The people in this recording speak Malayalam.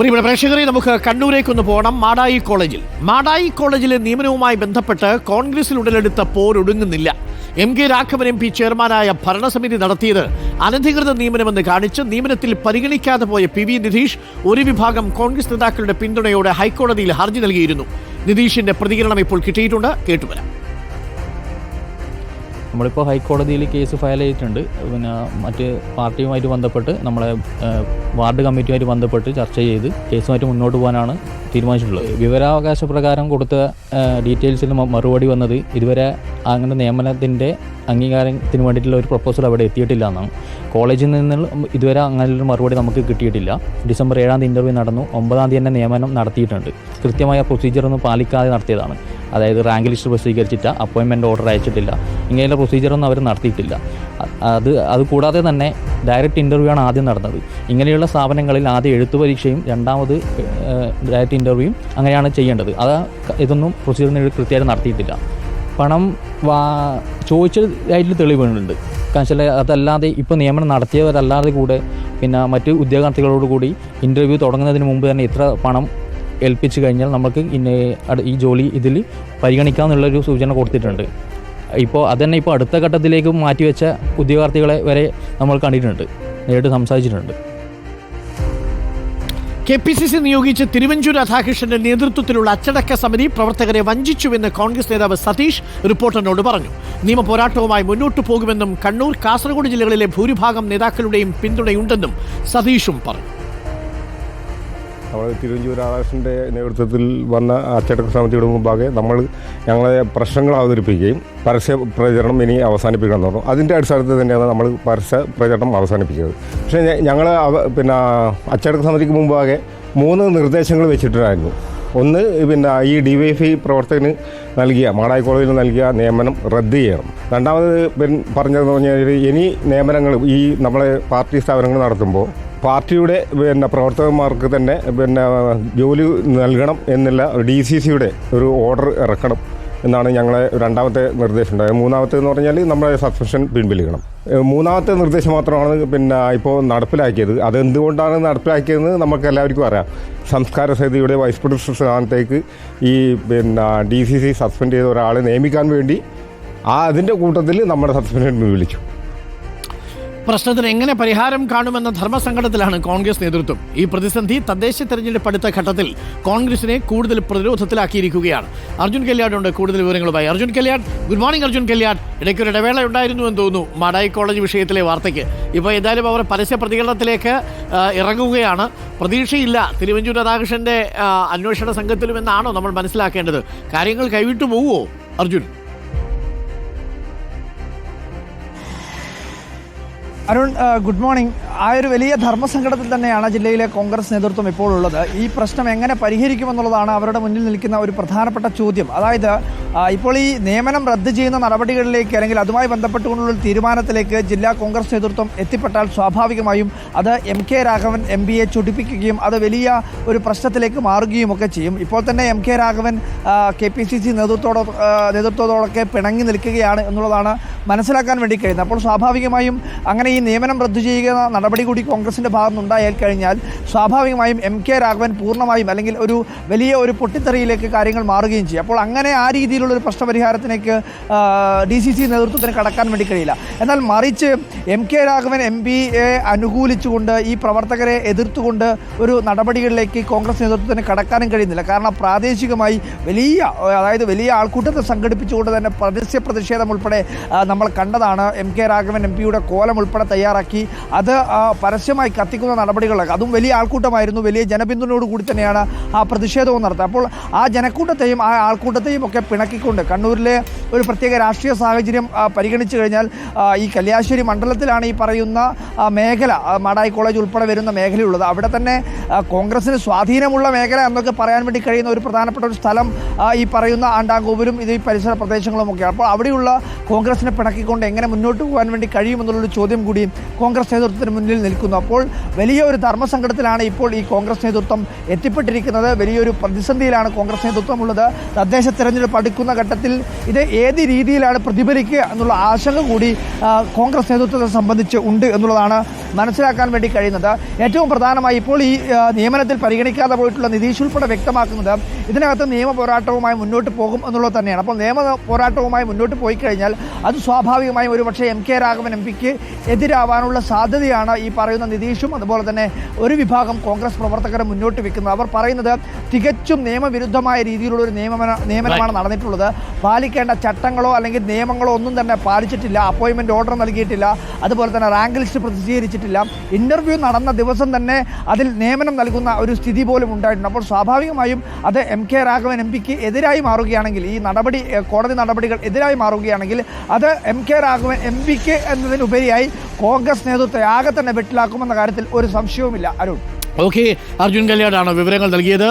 പ്രിയപ്പെട്ട പ്രേക്ഷകരെ നമുക്ക് കണ്ണൂരേക്കൊന്ന് പോകണം മാടായി കോളേജിൽ. മാടായി കോളേജിലെ നിയമനവുമായി ബന്ധപ്പെട്ട് കോൺഗ്രസിൽ ഉടലെടുത്ത പോരൊടുങ്ങുന്നില്ല M K Raghavan M P ചെയർമാനായ ഭരണസമിതി നടത്തിയത് അനധികൃത നിയമനമെന്ന് കാണിച്ച് നിയമനത്തിൽ പരിഗണിക്കാതെ പോയ പി വി നിതീഷ് ഒരു വിഭാഗം കോൺഗ്രസ് നേതാക്കളുടെ പിന്തുണയോടെ ഹൈക്കോടതിയിൽ ഹർജി നൽകിയിരുന്നു. നിതീഷിന്റെ പ്രതികരണം ഇപ്പോൾ കിട്ടിയിട്ടുണ്ട്. കേട്ടുവരാം. നമ്മളിപ്പോൾ ഹൈക്കോടതിയിൽ കേസ് ഫയൽ ചെയ്തിട്ടുണ്ട്. പിന്നെ മറ്റ് പാർട്ടിയുമായിട്ട് ബന്ധപ്പെട്ട് നമ്മളെ വാർഡ് കമ്മിറ്റിയുമായിട്ട് ബന്ധപ്പെട്ട് ചർച്ച ചെയ്ത് കേസുമായിട്ട് മുന്നോട്ട് പോകാനാണ് തീരുമാനിച്ചിട്ടുള്ളത്. വിവരാവകാശ പ്രകാരം കൊടുത്ത ഡീറ്റെയിൽസിന് മറുപടി വന്നത് ഇതുവരെ അങ്ങനെ നിയമനത്തിന്റെ അംഗീകാരത്തിന് വേണ്ടിയിട്ടുള്ള ഒരു പ്രപ്പോസൽ അവിടെ എത്തിയിട്ടില്ല എന്നാണ്. കോളേജിൽ നിന്ന് ഇതുവരെ അങ്ങനെ ഒരു മറുപടി നമുക്ക് കിട്ടിയിട്ടില്ല. ഡിസംബർ ഏഴാം തീയതി ഇന്റർവ്യൂ നടന്നു. ഒമ്പതാം തീയതി തന്നെ നിയമനം നടത്തിയിട്ടുണ്ട്. കൃത്യമായ പ്രൊസീജിയർ ഒന്നും പാലിക്കാതെ നടത്തിയതാണ്. അതായത് റാങ്ക് ലിസ്റ്റ് പ്രസിദ്ധീകരിച്ചിട്ട അപ്പോയിൻമെന്റ് ഓർഡർ അയച്ചിട്ടില്ല. ഇങ്ങനെയുള്ള പ്രൊസീജിയറൊന്നും അവർ നടത്തിയിട്ടില്ല. അത് അത് കൂടാതെ തന്നെ ഡയറക്റ്റ് ഇന്റർവ്യൂ ആണ് ആദ്യം നടന്നത്. ഇങ്ങനെയുള്ള സ്ഥാപനങ്ങളിൽ ആദ്യം എഴുത്തു പരീക്ഷയും രണ്ടാമത് ഡയറക്റ്റ് ഇന്റർവ്യൂയും അങ്ങനെയാണ് ചെയ്യേണ്ടത്. അത് ഇതൊന്നും പ്രൊസീജിയറിന് കൃത്യമായിട്ട് നടത്തിയിട്ടില്ല. പണം വാ ചോദിച്ചതായിട്ട് തെളിവുകളുണ്ട്. കാരണം അതല്ലാതെ ഇപ്പോൾ നിയമനം നടത്തിയവരല്ലാതെ കൂടെ പിന്നെ മറ്റ് ഉദ്യോഗാർത്ഥികളോട് കൂടി ഇന്റർവ്യൂ തുടങ്ങുന്നതിന് മുമ്പ് തന്നെ ഇത്ര പണം ഏൽപ്പിച്ചു കഴിഞ്ഞാൽ നമുക്ക് ഇന്ന ഈ ജോലി ഇതിൽ പരിഗണിക്കാമെന്നുള്ളൊരു സൂചന കൊടുത്തിട്ടുണ്ട്. ഇപ്പോൾ അതന്നെ ഇപ്പോൾ അടുത്ത ഘട്ടത്തിലേക്ക് മാറ്റിവെച്ച ഉദ്യോഗാർത്ഥികളെ വരെ നമ്മൾ കണ്ടിട്ടുണ്ട്. നേരിട്ട് സംസാരിച്ചിട്ടുണ്ട്. കെ പി സി സി നിയോഗിച്ച് തിരുവഞ്ചൂർ രാധാകൃഷ്ണന്റെ നേതൃത്വത്തിലുള്ള അച്ചടക്ക സമിതി പ്രവർത്തകരെ വഞ്ചിച്ചുവെന്ന് കോൺഗ്രസ് നേതാവ് സതീഷ് റിപ്പോർട്ടറിനോട് പറഞ്ഞു. നിയമ പോരാട്ടവുമായി മുന്നോട്ടു പോകുമെന്നും കണ്ണൂർ കാസർഗോഡ് ജില്ലകളിലെ ഭൂരിഭാഗം നേതാക്കളുടെയും പിന്തുണയുണ്ടെന്നും സതീഷും പറഞ്ഞു. നമ്മൾ തിരുവഞ്ചൂർ രാധാകൃഷ്ണന്റെ നേതൃത്വത്തിൽ വന്ന അച്ചടക്ക സമിതിയുടെ മുമ്പാകെ നമ്മൾ ഞങ്ങളെ പ്രശ്നങ്ങൾ അവതരിപ്പിക്കുകയും പരസ്യ പ്രചരണം ഇനി അവസാനിപ്പിക്കണം എന്ന് പറഞ്ഞു. അതിന്റെ അടിസ്ഥാനത്തിൽ തന്നെയാണ് നമ്മൾ പരസ്യ പ്രചരണം അവസാനിപ്പിച്ചത്. പക്ഷേ ഞങ്ങൾ പിന്നെ അച്ചടക്ക സമിതിക്ക് മുമ്പാകെ മൂന്ന് നിർദ്ദേശങ്ങൾ വെച്ചിട്ടുണ്ടായിരുന്നു. ഒന്ന് പിന്നെ ഈ ഡി വൈ എഫ് ഐ പ്രവർത്തകന് നൽകിയ മാടായി കോളേജിൽ നൽകിയ നിയമനം റദ്ദ് ചെയ്യണം. രണ്ടാമത് പറഞ്ഞതെന്ന് പറഞ്ഞാൽ ഇനി നിയമനങ്ങൾ ഈ നമ്മളെ പാർട്ടി സ്ഥാപനങ്ങൾ നടത്തുമ്പോൾ പാർട്ടിയുടെ പിന്നെ പ്രവർത്തകന്മാർക്ക് തന്നെ പിന്നെ ജോലി നൽകണം എന്നുള്ള ഡി സി സിയുടെ ഒരു ഓർഡർ ഇറക്കണം എന്നാണ് ഞങ്ങളെ രണ്ടാമത്തെ നിർദ്ദേശം ഉണ്ടായത് മൂന്നാമത്തെ എന്ന് പറഞ്ഞാൽ നമ്മുടെ സസ്പെൻഷൻ പിൻവലിക്കണം. മൂന്നാമത്തെ നിർദ്ദേശം മാത്രമാണ് പിന്നെ ഇപ്പോൾ നടപ്പിലാക്കിയത്. അതെന്തുകൊണ്ടാണ് നടപ്പിലാക്കിയതെന്ന് നമുക്ക് എല്ലാവർക്കും അറിയാം. സംസ്കാര സമിതിയുടെ വൈസ് പ്രസിഡന്റ് സ്ഥാനത്തേക്ക് ഈ പിന്നെ ഡി സി സി സസ്പെൻഡ് ചെയ്ത ഒരാളെ നിയമിക്കാൻ വേണ്ടി ആ അതിന്റെ കൂട്ടത്തിൽ നമ്മുടെ സസ്പെൻഷൻ പിൻവലിച്ചു. പ്രശ്നത്തിന് എങ്ങനെ പരിഹാരം കാണുമെന്ന ധർമ്മസങ്കടത്തിലാണ് കോൺഗ്രസ് നേതൃത്വം. ഈ പ്രതിസന്ധി തദ്ദേശ തെരഞ്ഞെടുപ്പ് അടുത്ത ഘട്ടത്തിൽ കോൺഗ്രസിനെ കൂടുതൽ പ്രതിരോധത്തിലാക്കിയിരിക്കുകയാണ്. അർജുൻ കല്യാടുണ്ട് കൂടുതൽ വിവരങ്ങളുമായി അർജുൻ കല്യാട് ഗുഡ് മോർണിംഗ് അർജുൻ കല്യാട് ഇടയ്ക്ക് ഒരു ഇടവേള ഉണ്ടായിരുന്നു എന്ന് തോന്നുന്നു. മാടായി കോളേജ് വിഷയത്തിലെ വാർത്തയ്ക്ക്. ഇപ്പോൾ എന്തായാലും അവർ പരസ്യ പ്രതികരണത്തിലേക്ക് ഇറങ്ങുകയാണ്. പ്രതീക്ഷയില്ല തിരുവഞ്ചൂർ രാധാകൃഷ്ണന്റെ അന്വേഷണ സംഘത്തിലും എന്നാണോ നമ്മൾ മനസ്സിലാക്കേണ്ടത്. കാര്യങ്ങൾ കൈവിട്ടു പോവുമോ അർജുൻ? അരുൺ ആ, ഗുഡ് മോർണിംഗ് ആ ഒരു വലിയ ധർമ്മസങ്കടത്തിൽ തന്നെയാണ് ജില്ലയിലെ കോൺഗ്രസ് നേതൃത്വം ഇപ്പോൾ ഉള്ളത് ഈ പ്രശ്നം എങ്ങനെ പരിഹരിക്കുമെന്നുള്ളതാണ് അവരുടെ മുന്നിൽ നിൽക്കുന്ന ഒരു പ്രധാനപ്പെട്ട ചോദ്യം. അതായത് ഇപ്പോൾ ഈ നിയമനം റദ്ദ് ചെയ്യുന്ന നടപടികളിലേക്ക് അല്ലെങ്കിൽ അതുമായി ബന്ധപ്പെട്ടുകൊണ്ടുള്ള തീരുമാനത്തിലേക്ക് ജില്ലാ കോൺഗ്രസ് നേതൃത്വം എത്തിപ്പെട്ടാൽ സ്വാഭാവികമായും അത് എം കെ രാഘവൻ എം പിയെ ചൊടിപ്പിക്കുകയും അത് വലിയ ഒരു പ്രശ്നത്തിലേക്ക് മാറുകയും ഒക്കെ ചെയ്യും. ഇപ്പോൾ തന്നെ M K Raghavan K P C C നേതൃത്വത്തോടൊ നേതൃത്വത്തോടൊക്കെ പിണങ്ങി നിൽക്കുകയാണ് എന്നുള്ളതാണ് മനസ്സിലാക്കാൻ വേണ്ടി കഴിയുന്നത്. അപ്പോൾ സ്വാഭാവികമായും അങ്ങനെ ഈ നിയമനം റദ്ദു ചെയ്യുന്ന നടപടി കൂടി കോൺഗ്രസിന്റെ ഭാഗത്ത് ഉണ്ടായാൽ കഴിഞ്ഞാൽ സ്വാഭാവികമായും എം കെ രാഘവൻ പൂർണമായും അല്ലെങ്കിൽ ഒരു വലിയ ഒരു പൊട്ടിത്തെറിയിലേക്ക് കാര്യങ്ങൾ മാറുകയും ചെയ്യും. അപ്പോൾ അങ്ങനെ ആ രീതിയിലുള്ള ഒരു പ്രശ്നപരിഹാരത്തിലേക്ക് ഡി സി സി നേതൃത്വത്തിന് കടക്കാൻ വേണ്ടി കഴിയില്ല. എന്നാൽ മറിച്ച് എം കെ രാഘവൻ എം പിയെ അനുകൂലിച്ചുകൊണ്ട് ഈ പ്രവർത്തകരെ എതിർത്തുകൊണ്ട് ഒരു നടപടികളിലേക്ക് കോൺഗ്രസ് നേതൃത്വത്തിന് കടക്കാനും കഴിയുന്നില്ല. കാരണം പ്രാദേശികമായി വലിയ അതായത് വലിയ ആൾക്കൂട്ടത്തെ സംഘടിപ്പിച്ചുകൊണ്ട് തന്നെ പരസ്യ പ്രതിഷേധം ഉൾപ്പെടെ നമ്മൾ കണ്ടതാണ്. എം കെ രാഘവൻ എം പിയുടെ കോലം ഉൾപ്പെടെ തയ്യാറാക്കി. അത് പരസ്യമായി കത്തിക്കുന്ന നടപടികളൊക്കെ അതും വലിയ ആൾക്കൂട്ടമായിരുന്നു. വലിയ ജനപിന്തുണയോട് കൂടി തന്നെയാണ് ആ പ്രതിഷേധവും നടത്തുക. അപ്പോൾ ആ ജനക്കൂട്ടത്തെയും ആ ആൾക്കൂട്ടത്തെയും ഒക്കെ പിണക്കിക്കൊണ്ട് കണ്ണൂരിലെ ഒരു പ്രത്യേക രാഷ്ട്രീയ സാഹചര്യം പരിഗണിച്ച് കഴിഞ്ഞാൽ ഈ കല്യാശ്ശേരി മണ്ഡലത്തിലാണ് ഈ പറയുന്ന മേഖല മാടായി കോളേജ് ഉൾപ്പെടെ വരുന്ന മേഖലയുള്ളത്. അവിടെ തന്നെ കോൺഗ്രസിന് സ്വാധീനമുള്ള മേഖല എന്നൊക്കെ പറയാൻ വേണ്ടി കഴിയുന്ന ഒരു പ്രധാനപ്പെട്ട ഒരു സ്ഥലം ഈ പറയുന്ന ആണ്ടാങ്കോവിലും ഇത് ഈ പരിസര പ്രദേശങ്ങളും ഒക്കെയാണ്. അപ്പോൾ അവിടെയുള്ള കോൺഗ്രസിനെ പിണക്കിക്കൊണ്ട് എങ്ങനെ മുന്നോട്ട് പോകാൻ വേണ്ടി കഴിയുമെന്നുള്ളൊരു ചോദ്യം കൂടി കോൺഗ്രസ് നേതൃത്വത്തിന് മുന്നിൽ നിൽക്കുന്നു. അപ്പോൾ വലിയ ഒരു ധർമ്മസങ്കടത്തിലാണ് ഇപ്പോൾ ഈ കോൺഗ്രസ് നേതൃത്വം എത്തിപ്പെട്ടിരിക്കുന്നത്. വലിയൊരു പ്രതിസന്ധിയിലാണ് കോൺഗ്രസ് നേതൃത്വം ഉള്ളത് തദ്ദേശ തെരഞ്ഞെടുപ്പ് അടുക്കുന്ന ഘട്ടത്തിൽ ഇത് ഏത് രീതിയിലാണ് പ്രതിഫലിക്കുക എന്നുള്ള ആശങ്ക കൂടി കോൺഗ്രസ് നേതൃത്വത്തെ സംബന്ധിച്ച് ഉണ്ട് എന്നുള്ളതാണ് മനസ്സിലാക്കാൻ വേണ്ടി കഴിയുന്നത്. ഏറ്റവും പ്രധാനമായി ഇപ്പോൾ ഈ നിയമനത്തിൽ പരിഗണിക്കാതെ പോയിട്ടുള്ള നിതീഷ് ഉൾപ്പെടെ വ്യക്തമാക്കുന്നത് ഇതിനകത്ത് നിയമ പോരാട്ടവുമായി മുന്നോട്ട് പോകും എന്നുള്ളത് തന്നെയാണ്. അപ്പോൾ നിയമ പോരാട്ടവുമായി മുന്നോട്ട് പോയി കഴിഞ്ഞാൽ അത് സ്വാഭാവികമായും ഒരുപക്ഷെ എം കെ രാഘവൻ എം പിക്ക് എതിരാവാനുള്ള സാധ്യതയാണ് ഈ പറയുന്ന നിതീഷും. അതുപോലെ തന്നെ ഒരു വിഭാഗം കോൺഗ്രസ് പ്രവർത്തകരെ മുന്നോട്ട് വെക്കുന്നത് അവർ പറയുന്നത് തികച്ചും നിയമവിരുദ്ധമായ രീതിയിലുള്ള ഒരു നിയമന നിയമനമാണ് നടന്നിട്ടുള്ളത്. പാലിക്കേണ്ട ചട്ടങ്ങളോ അല്ലെങ്കിൽ നിയമങ്ങളോ ഒന്നും തന്നെ പാലിച്ചിട്ടില്ല. അപ്പോയിൻമെന്റ് ഓർഡർ നൽകിയിട്ടില്ല. അതുപോലെ തന്നെ റാങ്ക് ലിസ്റ്റ് പ്രസിദ്ധീകരിച്ചിട്ടില്ല. ഇന്റർവ്യൂ നടന്ന ദിവസം തന്നെ അതിൽ നിയമനം നൽകുന്ന ഒരു സ്ഥിതി പോലും ഉണ്ടായിട്ടുണ്ട്. അപ്പോൾ സ്വാഭാവികമായും അത് എം കെ രാഘവൻ എം പിക്ക് എതിരായി മാറുകയാണെങ്കിൽ ഈ നടപടി കോടതി നടപടികൾ എതിരായി മാറുകയാണെങ്കിൽ അത് എം കെ രാഘവൻ എം പിക്ക് എന്നതിനുപരിയായി കോൺഗ്രസ് നേതൃത്വത്തെ ആകെ തന്നെ വെട്ടിലാക്കുമെന്ന കാര്യത്തിൽ ഒരു സംശയവുമില്ല അരുൺ. ഓക്കെ അർജുൻ കല്യാണാണ് വിവരങ്ങൾ നൽകിയത്.